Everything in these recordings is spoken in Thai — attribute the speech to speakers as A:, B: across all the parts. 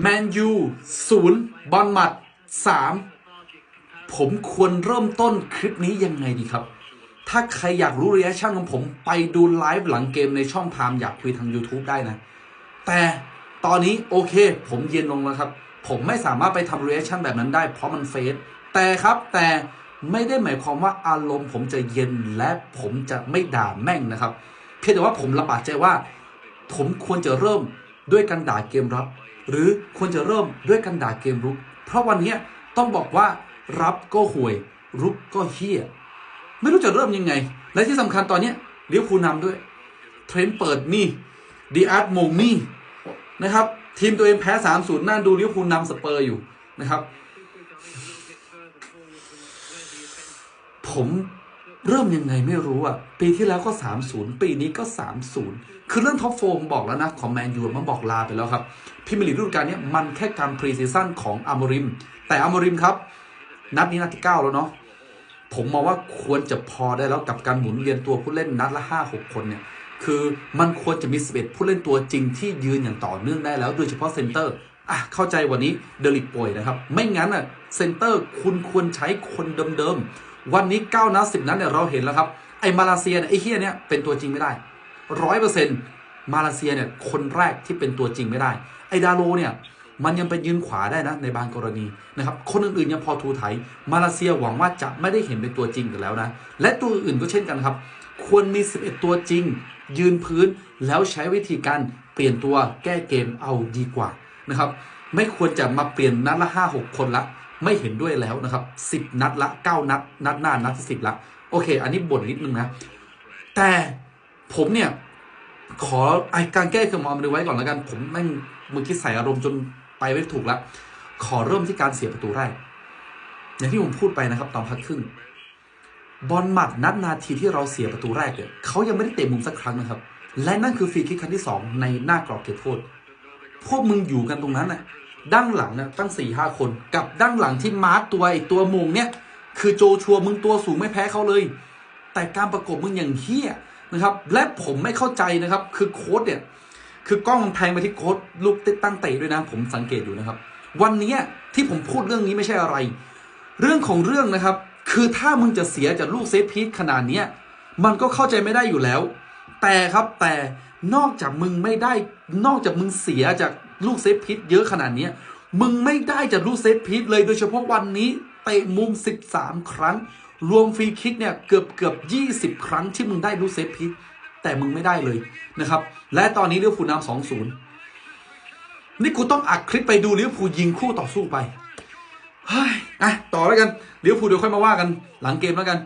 A: แมนยูศูนย์บอลหมัดสามผมควรเริ่มต้นคลิปนี้ยังไงดีครับ ถ้าใครอยากรู้รีแอคชั่นของผมไปดูไลฟ์หลังเกมในช่องพามอยากคุยทาง YouTube ได้นะ แต่ตอนนี้โอเค ผมเย็นลงแล้วครับ ผมไม่สามารถไปทำรีแอคชั่นแบบนั้นได้เพราะมันเฟซแต่ครับแต่ไม่ได้หมายความว่าอารมณ์ผมจะเย็นและผมจะไม่ด่าแม่งนะครับ เพียงแต่ว่าผมระบาดใจว่า ผมควรจะเริ่ม ด้วยการด่าเกมรับ หรือควรจะเริ่มด้วยการด่าเกมรุก เพราะวันนี้ต้องบอกว่ารับก็ห่วย รุกก็เฮี้ยไม่รู้จะเริ่มยังไง และที่สำคัญตอนนี้เลี้ยวภูลนำด้วย เทรนเปิดนี่ดีอาร์ตโมงนี่นะครับทีมตัวเองแพ้3-0น่าดูเลี้ยวภูลนำสเปอร์อยู่นะครับ ผม เริ่มยังไงไม่รู้อะ ปีที่แล้วก็ 3-0 ปีนี้ก็ 3-0 คือเรื่องท็อปโฟมบอกแล้วนะ ของแมนยูมันบอกลาไปแล้วครับพรีเมียร์ลีกฤดูกาลนี้มันแค่การพรีซีซั่นของอามริม แต่อามริมครับ นัดนี้นัดที่ 9 แล้วเนาะผมมองว่าควรจะพอได้แล้วกับการหมุนเวียนตัวผู้เล่นนัดละ 5 6 คนเนี่ย คือมันควรจะมี 11 ผู้เล่นตัวจริงที่ยืนอย่างต่อเนื่องได้แล้ว โดยเฉพาะเซนเตอร์ อะเข้าใจวันนี้เดลิกป่วยนะครับ ไม่งั้นอะเซนเตอร์คุณควรใช้คนเดิมๆ วันนี้ 9นัด10 นัดเนี่ยเราเห็นแล้วครับ ไอ้มาเลเซียเนี่ยไอ้เฮียเนี่ยเป็นตัวจริงไม่ได้ร้อยเปอร์เซ็นต์มาเลเซียเนี่ยคนแรกที่เป็นตัวจริงไม่ได้ ไอ้ดาโลเนี่ยมันยังไปยืนขวาได้นะในบางกรณีนะครับคนอื่นๆยังพอทูไถมาเลเซียหวังว่าจะไม่ได้เห็นเป็นตัวจริงกันแล้วนะ และตัวอื่นก็เช่นกันครับ ควรมี 11 ตัวจริง ยืนพื้นแล้วใช้วิธีการเปลี่ยนตัวแก้เกมเอาดีกว่า นะครับ ไม่ควรจะมาเปลี่ยนนัดละ5 6คนละ ไม่เห็นด้วยแล้วนะครับ10นัดละ9นัด นัดหน้านัดที่10ละ โอเค อันนี้บ่นนิดนึงนะ แต่ผมเนี่ย ขอไอการแก้คือมองมันไว้ก่อนแล้วกัน ผมแม่งมือคิดใส่อารมณ์จนไปไม่ถูกล้วขอเริ่มที่การเสียประตูแรกอย่างที่ผมพูดไปนะครับ ตอนพักครึ่งบอลหมัดนัดนาทีที่เราเสียประตูแรกเนี่ยเขายังไม่ได้เตะมุมสักครั้งนะครับ และนั่นคือฟรีคิกครั้งที่สองในหน้ากรอบเขตโทษ พวกมึงอยู่กันตรงนั้นน่ะด้านหลังน่ะตั้งสี่ห้าคนกับด้านหลังที่มาร์กตัวไอตัวมงเนี่ย คือโจชัวมึงตัวสูงไม่แพ้เขาเลย แต่การประกบมึงอย่างเฮี้ยนะครับ และผมไม่เข้าใจนะครับ คือโค้ดเนี่ย คือกล้องมันแพงไปที่โค้ดลูกติดตั้งเตะด้วยนะ ผมสังเกตอยู่นะครับ วันนี้ที่ผมพูดเรื่องนี้ไม่ใช่อะไร เรื่องของเรื่องนะครับ คือถ้ามึงจะเสียจากลูกเซฟพีทขนาดเนี้ยมันก็เข้าใจไม่ได้อยู่แล้ว แต่ครับแต่ นอกจากมึงไม่ได้ นอกจากมึงเสียจากลูกเซฟพีทเยอะขนาดนี้มึงไม่ได้จากลูกเซฟพีทเลยโดยเฉพาะวันนี้เตะมุม 13 ครั้ง รวมฟรีคิกเนี่ยเกือบเกือบ20 ครั้งที่มึงได้ลูกเซฟพีทแต่มึงไม่ได้เลยนะครับ และตอนนี้เลี้ยวฟูนำสองศูนย์นี่กูต้องอัดคลิปไปดูเลี้ยวฟูยิงคู่ต่อสู้ไปเฮ้ยอะต่อแล้วกันเดี๋ยวพูเดี๋ยวค่อยมาว่ากัน หลังเกมแล้วกัน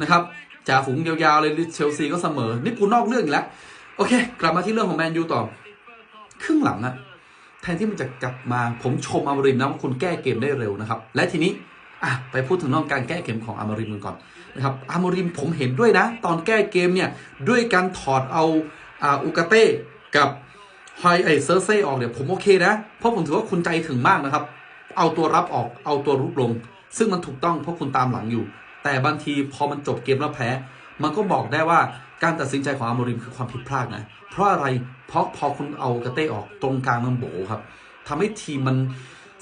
A: นะครับจ่าฝูงยาวๆเลยเชลซีก็เสมอ นี่กูนอกเรื่องอีกแล้ว โอเค กลับมาที่เรื่องของแมนยูต่อ ครึ่งหลังอะแทนที่มันจะกลับมาผมชมอามริมนะว่าคุณแก้เกมได้เร็วนะครับ และทีนี้อะไปพูดถึงเรื่องการแก้เกมของอามริมกันก่อนนะครับอามริมผมเห็นด้วยนะ ตอนแก้เกมเนี่ยด้วยการถอดเอาอ่าอุกาเต้กับไฮไอเซอร์เซออกเนี่ยผมโอเคนะ เพราะผมถือว่าคุณใจถึงมากนะครับ เอาตัวรับออกเอาตัวรุกลง ซึ่งมันถูกต้องเพราะคุณตามหลังอยู่ แต่บางทีพอมันจบเกมแล้วแพ้ มันก็บอกได้ว่า การตัดสินใจของอาโมริมคือความผิดพลาดนะ เพราะอะไร เพราะพอคุณเอากระเต้ออกตรงกลางมันโบครับทำให้ทีมมัน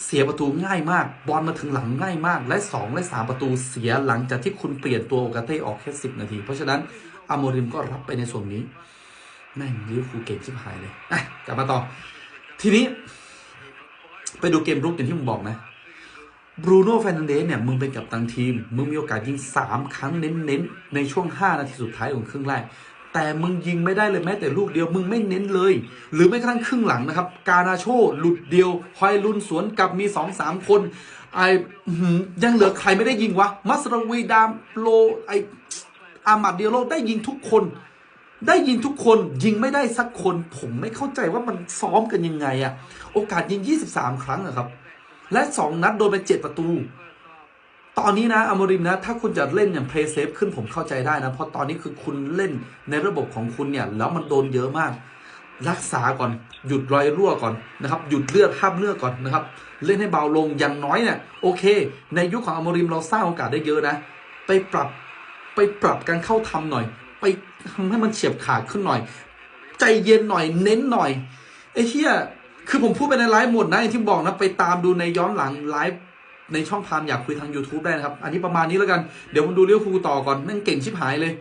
A: เสียประตูง่ายมาก บอลมาถึงหลังง่ายมาก และ 2 และ 3 ประตูเสียหลังจากที่คุณเปลี่ยนตัวโอกาเต้ออกแค่ 10 นาที เพราะฉะนั้นอาโมริมก็รับไปในส่วนนี้แม่งลิเวอร์พูลเก่งชิบหายเลยกลับมาต่อ ทีนี้ ไปดูเกมรุกอย่างที่ผมบอกนะ บรูโน่แฟร์นันเดสเนี่ยมึงเป็นกัปตันทีม มึงมีโอกาสยิง 3 ครั้งเน้นๆ ในช่วง 5 นาทีสุดท้ายของครึ่งแรก แต่มึงยิงไม่ได้เลยแม้แต่ลูกเดียวมึงไม่เน้นเลย หรือไม่กระทั่งครึ่งหลังนะครับ กานาโชหลุดเดียวฮอยลุนสวนกลับมี 2-3 คนไออื้อยังเหลือใครไม่ได้ยิงวะ มัสรวีดามโลไออามัดเดียโลได้ยิงทุกคน ได้ยิงทุกคนยิงไม่ได้สักคน ผมไม่เข้าใจว่ามันซ้อมกันยังไงอะโอกาสยิง 23 ครั้งอะครับ และ 2 นัดโดนไป 7 ประตู ตอนนี้นะอมริมนะ ถ้าคุณจะเล่นอย่างเพลย์เซฟขึ้นผมเข้าใจได้นะ เพราะตอนนี้คือคุณเล่นในระบบของคุณเนี่ย แล้วมันโดนเยอะมาก รักษาก่อนหยุดรอยรั่วก่อนนะครับ หยุดเลือดห้ามเลือดก่อนนะครับ เล่นให้เบาลงอย่างน้อยเนี่ยโอเค ในยุคของอมริมเราสร้างโอกาสได้เยอะนะ ไปปรับไปปรับการเข้าทำหน่อย ไปทำให้มันเฉียบขาดขึ้นหน่อย ใจเย็นหน่อยเน้นหน่อยไอ้เหี้ย คือผมพูดไปในไลฟ์หมดนะอย่างที่บอกนะไปตามดูในย้อนหลังไลฟ์ในช่องพามอยากคุยทาง YouTube ได้นะครับ อันนี้ประมาณนี้แล้วกัน เดี๋ยวผมดูเลี้ยวฟูต่อก่อนนั่งเก่งชิบหายเลย